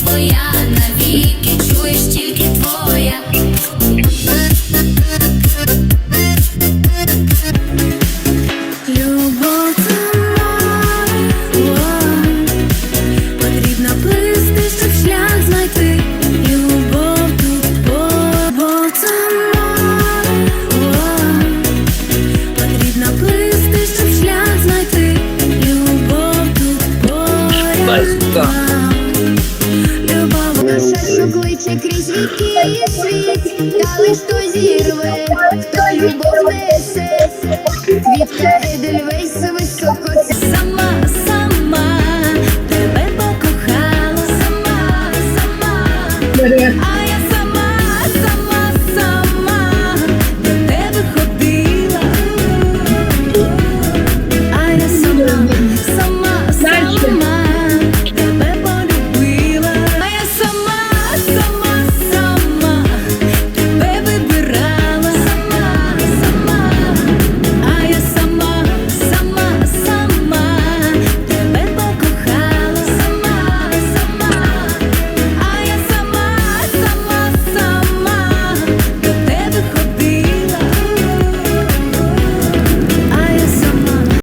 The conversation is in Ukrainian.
твоя навіки, чуєш тільки твоя. Любов потрібно плисти, щоб шлях знайти. Любов тут Бог потрібно плисти, шлях знайти. Любов що кличе крізь віки і світ, та лиш то зірве, хто любов несе, Квітка Едельвейс високо. Сама, сама тебе покохала, сама, сама.